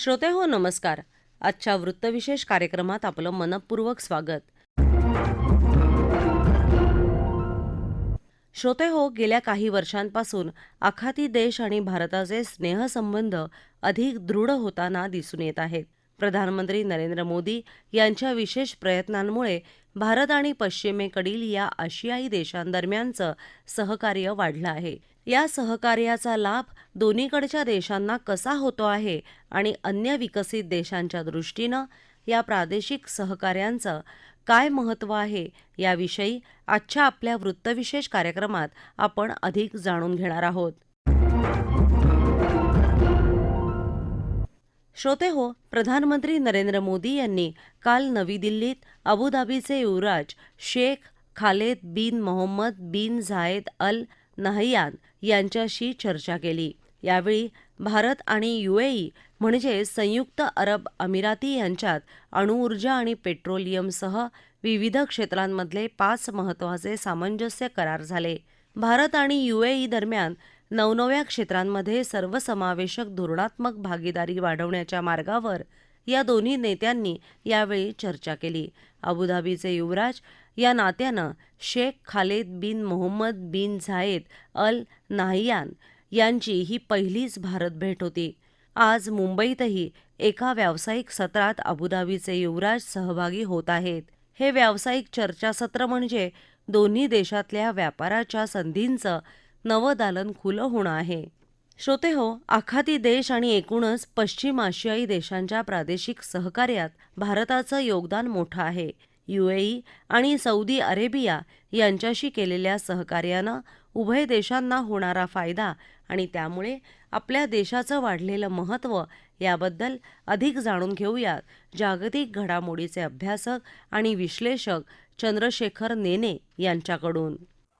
श्रोते हो नमस्कार. आजच्या वृत्तविशेष कार्यक्रमात आपलं मनपूर्वक स्वागत. श्रोते हो गेल्या काही वर्षांपासून आखाती देश आणि भारताचे स्नेहसंबंध अधिक दृढ होताना दिसून येत आहेत. प्रधानमंत्री नरेंद्र मोदी यांच्या विशेष प्रयत्नांमुळे भारत आणि पश्चिमेकडील या आशियाई देशांदरम्यानचं सहकार्य वाढलं आहे. या सहकार्याचा लाभ दोन्हीकडच्या देशांना कसा होतो आहे आणि अन्य विकसित देशांच्या दृष्टीनं या प्रादेशिक सहकार्यांचं काय महत्त्व आहे याविषयी आजच्या आपल्या वृत्तविशेष कार्यक्रमात आपण अधिक जाणून घेणार आहोत. श्रोते हो प्रधानमंत्री नरेंद्र मोदी यांनी काल नवी दिल्लीत अबुधाबीचे युवराज Sheikh Khaled bin Mohammed bin Zayed Al Nahyan यांच्याशी चर्चा केली. यावेळी भारत आणि युएई म्हणजे संयुक्त अरब अमिराती यांच्यात अणुऊर्जा आणि पेट्रोलियमसह विविध क्षेत्रांमधले पाच महत्त्वाचे सामंजस्य करार झाले. भारत आणि युएई दरम्यान नवनव्या क्षेत्रांमध्ये सर्वसमावेशक धोरणात्मक भागीदारी वाढवण्याच्या मार्गावर या दोन्ही नेत्यांनी यावेळी चर्चा केली. अबुधाबीचे युवराज या नात्यानं Sheikh Khaled bin Mohammed bin Zayed Al Nahyan यांची ही पहिलीच भारत भेट होती. आज मुंबईतही एका व्यावसायिक सत्रात अबुधाबीचे युवराज सहभागी होत आहेत. हे व्यावसायिक चर्चासत्र म्हणजे दोन्ही देशातल्या व्यापाराच्या संधींचं नवं दालन खुलं होणं आहे. श्रोते हो आखाती देश आणि एकूणच पश्चिम आशियाई देशांच्या प्रादेशिक सहकार्यात भारताचं योगदान मोठं आहे. युएई आणि सौदी अरेबिया यांच्याशी केलेल्या सहकार्यानं उभय देशांना होणारा फायदा आणि त्यामुळे आपल्या देशाचं वाढलेलं महत्त्व याबद्दल अधिक जाणून घेऊयात जागतिक घडामोडीचे अभ्यासक आणि विश्लेषक चंद्रशेखर नेने यांच्याकडून.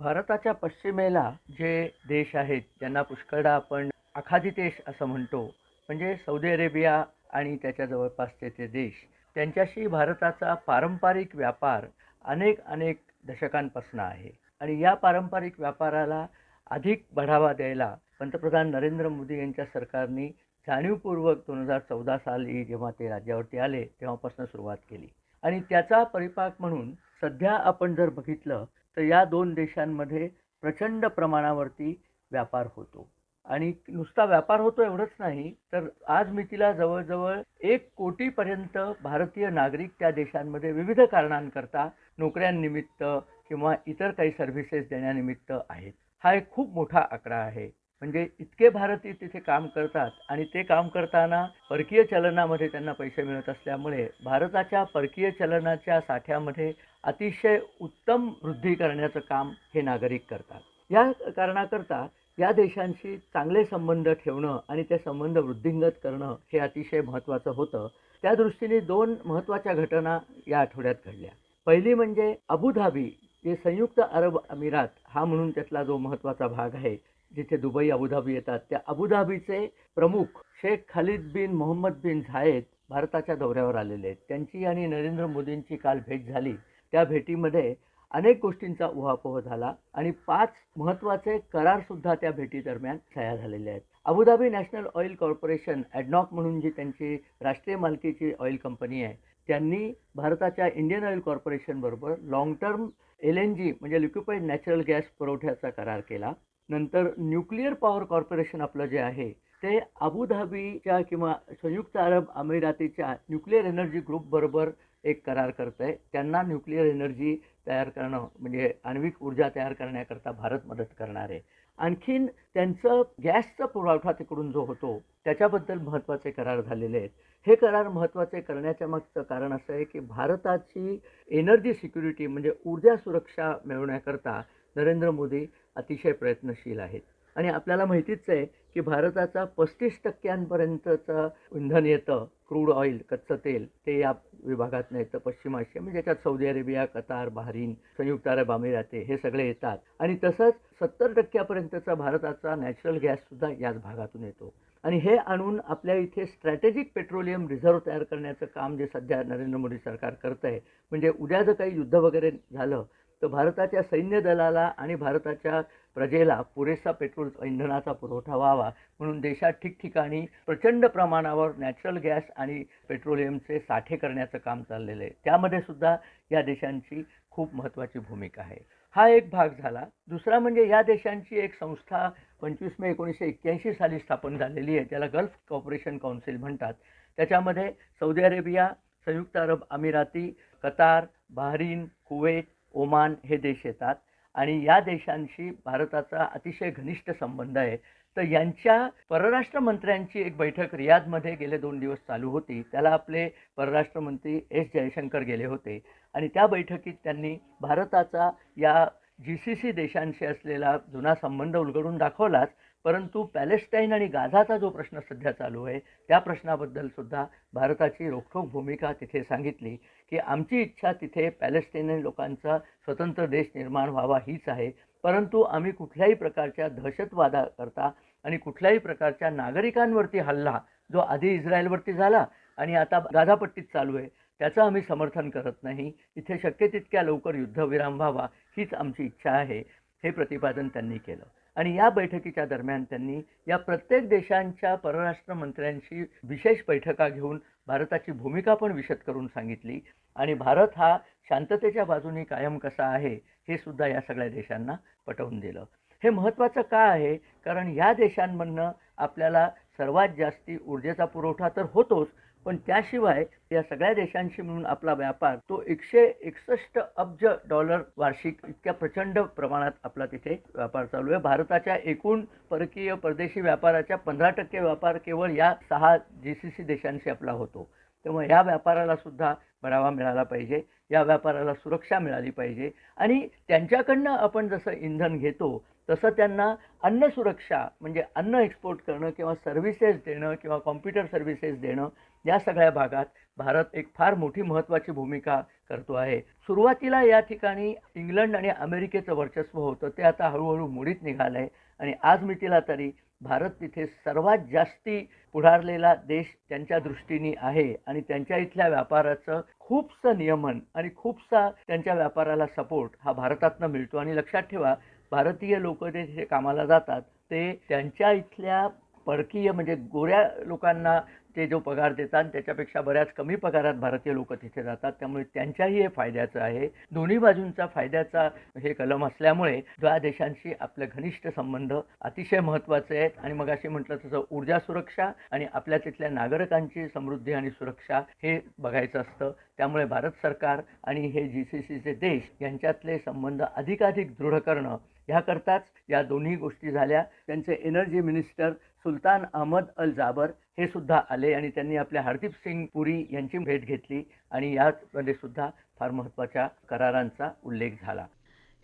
भारताच्या पश्चिमेला जे देश आहेत ज्यांना पुष्कळदा आपण आखादी देश असं म्हणतो म्हणजे सौदी अरेबिया आणि त्याच्या जवळपासचे ते देश त्यांच्याशी भारताचा पारंपरिक व्यापार अनेक अनेक दशकांपासून आहे. आणि या पारंपरिक व्यापाराला अधिक बढावा द्यायला पंतप्रधान नरेंद्र मोदी यांच्या सरकारने जाणीवपूर्वक दोन हजार चौदा साली जेव्हा ते राज्यावरती आले तेव्हापासून सुरुवात केली. आणि त्याचा परिपाक म्हणून सध्या आपण जर बघितलं तर या दोन देशांमध्ये प्रचंड प्रमाणावरती व्यापार होतो. आणि नुसता व्यापार होतो एवढंच नाही तर आज मितीला जवळजवळ एक कोटीपर्यंत भारतीय नागरिक त्या देशांमध्ये विविध कारणांकरता नोकऱ्यांनिमित्त किंवा इतर काही सर्व्हिसेस देण्यानिमित्त आहेत. हा एक खूप मोठा आकडा आहे. म्हणजे इतके भारतीय तिथे काम करतात आणि ते काम करताना परकीय चलनामध्ये त्यांना पैसे मिळत असल्यामुळे भारताच्या परकीय चलनाच्या साठ्यामध्ये अतिशय उत्तम वृद्धी करण्याचं काम हे नागरिक करतात. या कारणाकरता या देशांशी चांगले संबंध ठेवणं आणि ते संबंध वृद्धिंगत करणं हे अतिशय महत्त्वाचं होतं. त्या दृष्टीने दोन महत्त्वाच्या घटना या आठवड्यात घडल्या. पहिली म्हणजे अबुधाबी जे संयुक्त अरब अमिरात हा म्हणून त्यातला जो महत्त्वाचा भाग आहे जिथे दुबई अबुधाबी येतात. त्या अबुधाबीचे प्रमुख Sheikh Khalid bin Mohammed bin Zayed भारताच्या दौऱ्यावर आलेले आहेत. त्यांची आणि नरेंद्र मोदींची काल भेट झाली. त्या भेटीमध्ये अनेक गोष्टींचा उहापोह झाला आणि पाच महत्त्वाचे करारसुद्धा त्या भेटीदरम्यान सह्या झालेले आहेत. Abu Dhabi national oil corporation ADNOC म्हणून जी त्यांची राष्ट्रीय मालकीची ऑइल कंपनी आहे त्यांनी भारताच्या Indian oil कॉर्पोरेशनबरोबर long term L N G म्हणजे लिक्विफाईड नॅचरल गॅस पुरवठ्याचा करार केला. नंतर न्यूक्लिअर पॉवर कॉर्पोरेशन आपलं जे आहे ते अबुधाबीच्या किंवा संयुक्त अरब अमिरातीच्या न्यूक्लिअर एनर्जी ग्रुपबरोबर एक करार करत आहे त्यांना न्यूक्लिअर एनर्जी तयार करणं म्हणजे आण्विक ऊर्जा तयार करण्याकरता भारत मदत करणार आहे. आणखीन त्यांचं गॅसचा पुरवठा तिकडून जो होतो त्याच्याबद्दल महत्त्वाचे करार झालेले आहेत. हे करार महत्त्वाचे करण्याच्या मागचं कारण असं आहे की भारताची एनर्जी सिक्युरिटी म्हणजे ऊर्जा सुरक्षा मिळवण्याकरता नरेंद्र मोदी अतिशय प्रयत्नशील आहेत. आणि आपल्याला माहितीच आहे की भारताचा पस्तीस टक्क्यांपर्यंतचं इंधन येतं क्रूड ऑइल कच्चं तेल ते या विभागात येतं पश्चिम आशिया म्हणजे ज्याच्यात सौदी अरेबिया कतार बहारीन संयुक्त अरब अमिराते हे सगळे येतात. आणि तसंच सत्तर टक्क्यापर्यंतचा भारताचा नॅचरल गॅससुद्धा याच भागातून येतो. आणि हे आणून आपल्या इथे स्ट्रॅटेजिक पेट्रोलियम रिझर्व्ह तयार करण्याचं काम जे सध्या नरेंद्र मोदी सरकार करतं आहे म्हणजे उद्या जर काही युद्ध वगैरे झालं तर भारताच्या सैन्य दलाला आणि भारताच्या प्रजेला पुरेसा पेट्रोल इंधनाचा पुरवठा व्हावा म्हणून देशात ठिकठिकाणी प्रचंड प्रमाणावर नॅचरल गॅस आणि पेट्रोलियमचे साठे करण्याचं काम चाललेलं आहे. त्यामध्ये सुद्धा या देशांची खूप महत्त्वाची भूमिका आहे. हा एक भाग झाला. दुसरा म्हणजे या देशांची एक संस्था पंचवीस मे एकोणीसशे एक्क्याऐंशी साली स्थापन झालेली आहे त्याला गल्फ कॉपरेशन काउन्सिल म्हणतात. त्याच्यामध्ये सौदी अरेबिया संयुक्त अरब अमिराती कतार बहरीन कुवेत ओमान हे देश येतात. आणि या देशांशी भारताचा अतिशय घनिष्ठ संबंध आहे. तर यांच्या परराष्ट्र मंत्र्यांची एक बैठक रियादमध्ये गेले दोन दिवस चालू होती. त्याला आपले परराष्ट्र मंत्री एस जयशंकर गेले होते. आणि त्या बैठकीत त्यांनी भारताचा या जी सी सी देशांशी असलेला जुना संबंध उलगडून दाखवलाच. परंतु पॅलेस्टाईन आणि गाझाचा जो प्रश्न सध्या चालू आहे त्या प्रश्नाबद्दल सुद्धा भारताची रोखठोक भूमिका तिथे सांगितली की आमची इच्छा तिथे पॅलेस्टाईन लोकांचा स्वतंत्र देश निर्माण व्हावा हीच आहे. परंतु आम्ही कुठल्याही प्रकारच्या दहशतवादाकरता आणि कुठल्याही प्रकारच्या नागरिकांवरती हल्ला जो आधी इस्रायलवरती झाला आणि आता गाझापट्टीत चालू आहे त्याचं आम्ही समर्थन करत नाही. इथे शक्य तितक्या लवकर युद्धविराम व्हावा हीच आमची इच्छा आहे हे प्रतिपादन त्यांनी केलं. आणि या बैठकीच्या दरम्यान त्यांनी या प्रत्येक देशांच्या परराष्ट्र मंत्र्यांशी विशेष बैठका घेऊन भारताची भूमिका पण विशद करून सांगितली. आणि भारत हा शांततेच्या बाजूने कायम कसा आहे हे सुद्धा या सगळ्या देशांना पटवून दिलं. हे महत्त्वाचं का आहे? कारण या देशांमधनं आपल्याला सर्वात जास्ती ऊर्जेचा पुरवठा तर होतोच पण त्याशिवाय या सगळ्या देशांशी मिळून आपला व्यापार तो एकशे एकसष्ट अब्ज डॉलर वार्षिक इतक्या प्रचंड प्रमाणात आपला तिथे व्यापार चालू आहे. भारताच्या एकूण परकीय परदेशी व्यापाराच्या पंधरा टक्के व्यापार केवळ या सहा जी सी सी देशांशी आपला होतो. त्यामुळे या व्यापाराला सुद्धा बढावा मिळाला पाहिजे. या व्यापाराला सुरक्षा मिळाली पाहिजे. आणि त्यांच्याकडनं आपण जसं इंधन घेतो तसं त्यांना अन्न सुरक्षा म्हणजे अन्न एक्सपोर्ट करणं किंवा सर्व्हिसेस देणं किंवा कॉम्प्युटर सर्व्हिसेस देणं या सगळ्या भागात भारत एक फार मोठी महत्त्वाची भूमिका करतो आहे. सुरुवातीला या ठिकाणी इंग्लंड आणि अमेरिकेचं वर्चस्व होतं. ते आता हळूहळू मोडीत निघालं आहे आणि आज मितीला तरी भारत तिथे सर्वात जास्ती पुढारलेला देश त्यांच्या दृष्टीने आहे आणि त्यांच्या इथल्या व्यापाराचं खूपसं नियमन आणि खूपसा त्यांच्या व्यापाराला सपोर्ट हा भारतातनं मिळतो. आणि लक्षात ठेवा भारतीय लोक जे तिथे कामाला जातात ते त्यांच्या इथल्या परकीय म्हणजे गोऱ्या लोकांना ते जो पगार देतात त्याच्यापेक्षा बऱ्याच कमी पगारात भारतीय लोक तिथे जातात. त्यामुळे त्यांच्याही हे फायद्याचं आहे. दोन्ही बाजूंचा फायद्याचा हे कलम असल्यामुळे ज्या देशांशी आपले घनिष्ठ संबंध अतिशय महत्त्वाचे आहेत. आणि मग अशी म्हटलं तसं ऊर्जा सुरक्षा आणि आपल्या तिथल्या नागरिकांची समृद्धी आणि सुरक्षा हे बघायचं असतं. त्यामुळे भारत सरकार आणि हे जी सी सीचे देश यांच्यातले संबंध अधिकाधिक दृढ करणं ह्याकरताच या दोन्ही गोष्टी झाल्या. त्यांचे energy minister Sultan Ahmed Al Jaber हे सुद्धा आले आणि त्यांनी आपल्या हरदीप सिंग पुरी यांची भेट घेतली आणि यामध्ये सुद्धा फार महत्त्वाच्या करारांचा उल्लेख झाला.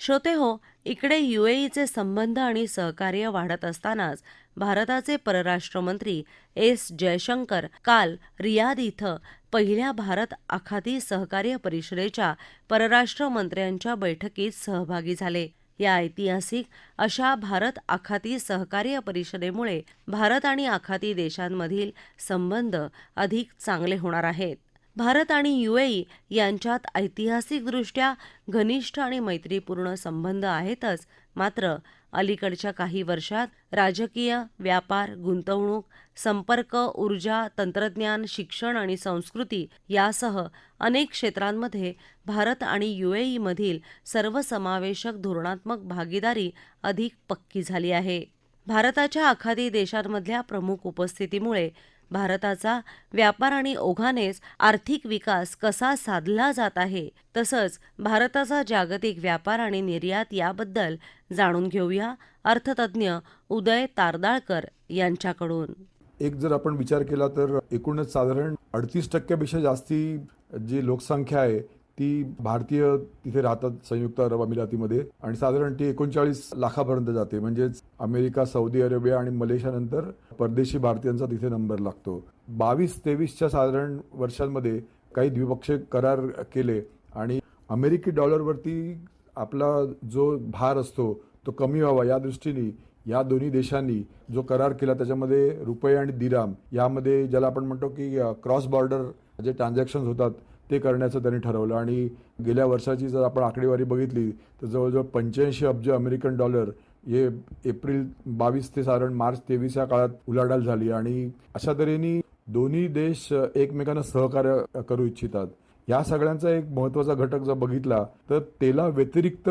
श्रोते हो इकडे युएईचे संबंध आणि सहकार्य वाढत असतानाच भारताचे परराष्ट्र मंत्री एस जयशंकर काल रियाद इथं पहिल्या भारत आखाती सहकार्य परिषदेच्या परराष्ट्र मंत्र्यांच्या बैठकीत सहभागी झाले. या ऐतिहासिक अशा भारत आखाती सहकार्य परिषदेमुळे भारत आणि आखाती देशांमधील संबंध अधिक चांगले होणार आहेत. भारत आणि युएई यांच्यात ऐतिहासिकदृष्ट्या घनिष्ठ आणि मैत्रीपूर्ण संबंध आहेतच मात्र अलीकडच्या काही वर्षात राजकीय व्यापार गुंतवणूक संपर्क ऊर्जा तंत्रज्ञान शिक्षण आणि संस्कृती यासह अनेक क्षेत्रांमध्ये भारत आणि युएईमधील सर्वसमावेशक धोरणात्मक भागीदारी अधिक पक्की झाली आहे. भारताच्या आखाती देशांमधल्या प्रमुख उपस्थितीमुळे भारताचा व्यापार आणि ओघानेच आर्थिक विकास कसा साधला जात आहे तसंच भारताचा जागतिक व्यापार आणि निर्यात याबद्दल जाणून घेऊया अर्थतज्ज्ञ उदय तारदाळकर यांच्याकडून. एक जर आपण विचार केला तर एकूणच साधारण अडतीस टक्क्यापेक्षा जास्ती जी लोकसंख्या आहे ती भारतीय तिथे राहतात संयुक्त अरब अमिरातीमध्ये. आणि साधारण ती एकोणचाळीस लाखापर्यंत जाते. म्हणजेच अमेरिका सौदी अरेबिया आणि मलेशियानंतर परदेशी भारतीयांचा तिथे नंबर लागतो. बावीस तेवीसच्या साधारण वर्षांमध्ये काही द्विपक्षीय करार केले आणि अमेरिकी डॉलरवरती आपला जो भार असतो तो कमी व्हावा या दृष्टीने या दोन्ही देशांनी जो करार केला त्याच्यामध्ये रुपये आणि दिराम यामध्ये ज्याला आपण म्हणतो की क्रॉस बॉर्डर जे ट्रान्झॅक्शन्स होतात ते करण्याचं त्यांनी ठरवलं. आणि गेल्या वर्षाची जर आपण आकडेवारी बघितली तर जवळजवळ पंच्याऐंशी अब्ज अमेरिकन डॉलर हे एप्रिल बावीस ते साधारण मार्च तेवीस या काळात उलाढाल झाली. आणि अशा तऱ्हेने दोन्ही देश एकमेकांना सहकार्य करू इच्छितात. या सगळ्यांचा एक महत्त्वाचा घटक जर बघितला तर तेला व्यतिरिक्त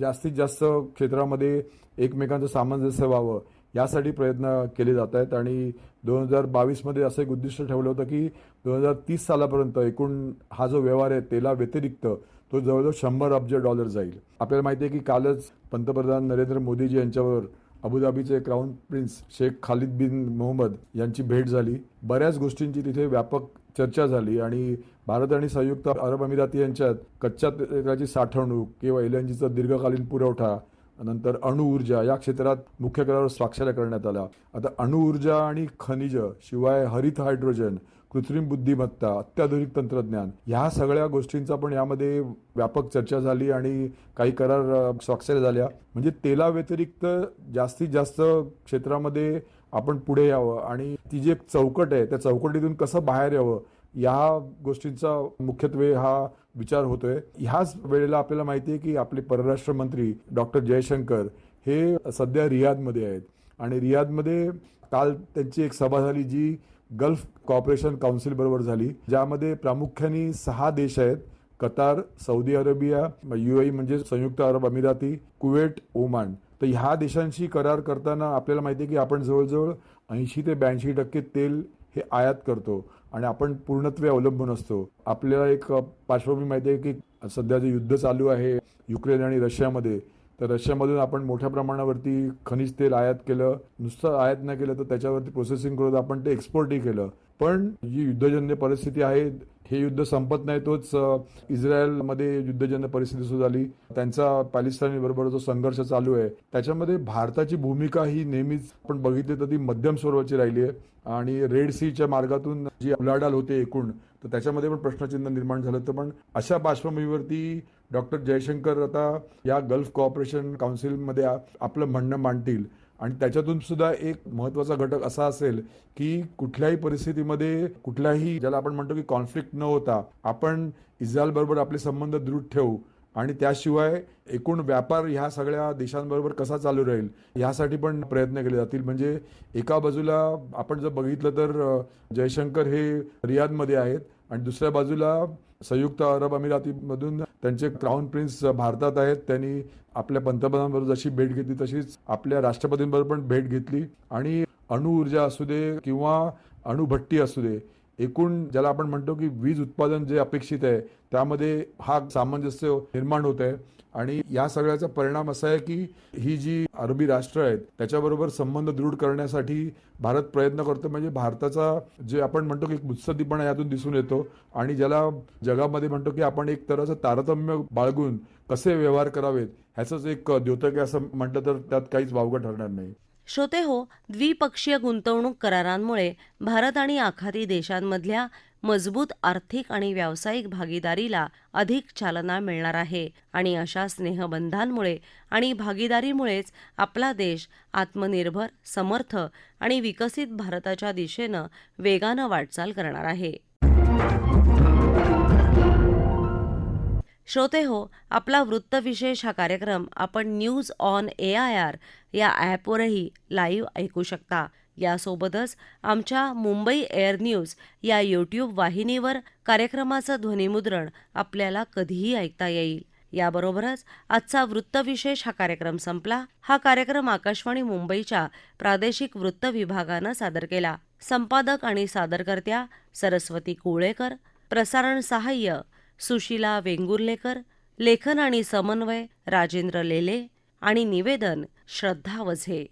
जास्तीत जास्त क्षेत्रामध्ये एकमेकांचं सामंजस्य व्हावं यासाठी प्रयत्न केले जात आहेत. आणि दोन हजार बावीसमध्ये असं एक उद्दिष्ट ठेवलं होतं की दोन हजार तीस सालापर्यंत एकूण हा जो व्यवहार आहे तेला व्यतिरिक्त तो जवळजवळ शंभर अब्ज डॉलर जाईल. आपल्याला माहिती आहे की कालच पंतप्रधान नरेंद्र मोदीजी यांच्यावर अबुधाबीचे crown prince Sheikh Khalid bin Mohammed यांची भेट झाली. बऱ्याच गोष्टींची तिथे व्यापक चर्चा झाली आणि भारत आणि संयुक्त अरब अमिराती यांच्यात कच्च्या तेलाची साठवणूक किंवा एल एन जीचा दीर्घकालीन पुरवठा नंतर अणुऊर्जा या क्षेत्रात मुख्य करारावर स्वाक्षऱ्या करण्यात आल्या. आता अणुऊर्जा आणि खनिज शिवाय हरित हायड्रोजन कृत्रिम बुद्धिमत्ता अत्याधुनिक तंत्रज्ञान ह्या सगळ्या गोष्टींचा पण यामध्ये व्यापक चर्चा झाली आणि काही करार स्वाक्षर झाल्या. म्हणजे तेला व्यतिरिक्त जास्तीत जास्त क्षेत्रामध्ये आपण पुढे यावं आणि ती जी एक चौकट आहे त्या चौकटीतून कसं बाहेर यावं या गोष्टींचा मुख्यत्वे हा विचार होतोय. ह्याच वेळेला आपल्याला माहिती आहे की आपले परराष्ट्र मंत्री डॉक्टर जयशंकर हे सध्या रियादमध्ये आहेत. आणि रियादमध्ये काल त्यांची एक सभा झाली जी गल्फ कॉपरेशन काउन्सिल बरोबर झाली ज्यामध्ये प्रामुख्याने सहा देश आहेत. कतार सौदी अरेबिया युएई म्हणजे संयुक्त अरब अमिराती कुवेट ओमान. तर ह्या देशांशी करार करताना आपल्याला माहिती आहे की आपण जवळजवळ ऐंशी ते ब्याऐंशी टक्के तेल हे आयात करतो आणि आपण पूर्णत्वे अवलंबून असतो. आपल्याला एक पार्श्वभूमी माहिती आहे की सध्या जे युद्ध चालू आहे युक्रेन आणि रशियामध्ये तर रशियामधून आपण मोठ्या प्रमाणावरती खनिज तेल आयात केलं. नुसतं आयात नाही केलं तर त्याच्यावरती प्रोसेसिंग करून आपण ते एक्सपोर्टही केलं. पण जी युद्धजन्य परिस्थिती आहे हे युद्ध संपत नाही तोच इस्रायलमध्ये युद्धजन्य परिस्थिती सुरू झाली. त्यांचा पॅलेस्टाईन बरोबर जो संघर्ष चालू आहे त्याच्यामध्ये भारताची भूमिका ही नेहमीच आपण बघितली तर ती मध्यम स्वरूपाची राहिली आहे. आणि रेड सीच्या मार्गातून जी उलाढाल होते एकूण तर त्याच्यामध्ये पण प्रश्नचिन्ह निर्माण झालं तर पण अशा पार्श्वभूमीवरती डॉक्टर जयशंकर आता या गल्फ कॉपरेशन काउन्सिलमध्ये आपलं म्हणणं मांडतील. आणि त्याच्यातून सुद्धा एक महत्त्वाचा घटक असा असेल की कुठल्याही परिस्थितीमध्ये कुठल्याही ज्याला आपण म्हणतो की कॉन्फ्लिक्ट न होता आपण इस्रायल बरोबर आपले संबंध दृढ ठेवू. आणि त्याशिवाय एकूण व्यापार ह्या सगळ्या देशांबरोबर कसा चालू राहील यासाठी पण प्रयत्न केले जातील. म्हणजे एका बाजूला आपण जर बघितलं तर जयशंकर हे रियादमध्ये आहेत आणि दुसऱ्या बाजूला संयुक्त अरब अमिरातीमधून त्यांचे क्राऊन प्रिन्स भारतात आहेत. त्यांनी आपल्या पंतप्रधानांबरोबर जशी भेट घेतली तशीच आपल्या राष्ट्रपतींबरोबर पण भेट घेतली. आणि अणुऊर्जा असू दे किंवा अणुभट्टी असू दे एकूण ज्याला आपण म्हणतो की वीज उत्पादन जे अपेक्षित आहे त्यामध्ये हा सामंजस्य निर्माण होत आहे. आणि या सगळ्याचा परिणाम असा आहे की ही जी अरबी राष्ट्र आहेत त्याच्याबरोबर संबंध दृढ करण्यासाठी भारत प्रयत्न करतो. म्हणजे भारताचा जे आपण म्हणतो की एक मुत्सद्दीपणा यातून दिसून येतो. आणि ज्याला जगामध्ये म्हणतो की आपण एक तऱ्हाचं तारतम्य बाळगून कसे व्यवहार करावेत ह्याचंच एक द्योतक आहे असं म्हटलं तर त्यात काहीच वावगं ठरणार नाही. श्रोते हो द्विपक्षीय गुंतवणूक करारांमुळे भारत आणि आखाती देशांमधल्या मजबूत आर्थिक आणि व्यावसायिक भागीदारीला अधिक चालना मिळणार आहे. आणि अशा स्नेहबंधांमुळे आणि भागीदारीमुळेच आपला देश आत्मनिर्भर समर्थ आणि विकसित भारताच्या दिशेनं वेगानं वाटचाल करणार आहे. श्रोते हो आपला वृत्तविशेष हा कार्यक्रम आपण news on A I R या ॲपवरही लाईव्ह ऐकू शकता. यासोबतच आमच्या मुंबई एअर न्यूज या यूट्यूब वाहिनीवर कार्यक्रमाचं ध्वनिमुद्रण आपल्याला कधीही ऐकता येईल. याबरोबरच आजचा वृत्तविशेष हा कार्यक्रम संपला. हा कार्यक्रम आकाशवाणी मुंबईच्या प्रादेशिक वृत्त विभागानं सादर केला. संपादक आणि सादरकर्त्या सरस्वती कुळेकर प्रसारण सहाय्य सुशीला वेंगुर्लेकर लेखन आणि समन्वय राजेंद्र लेले आणि निवेदन श्रद्धा वझे.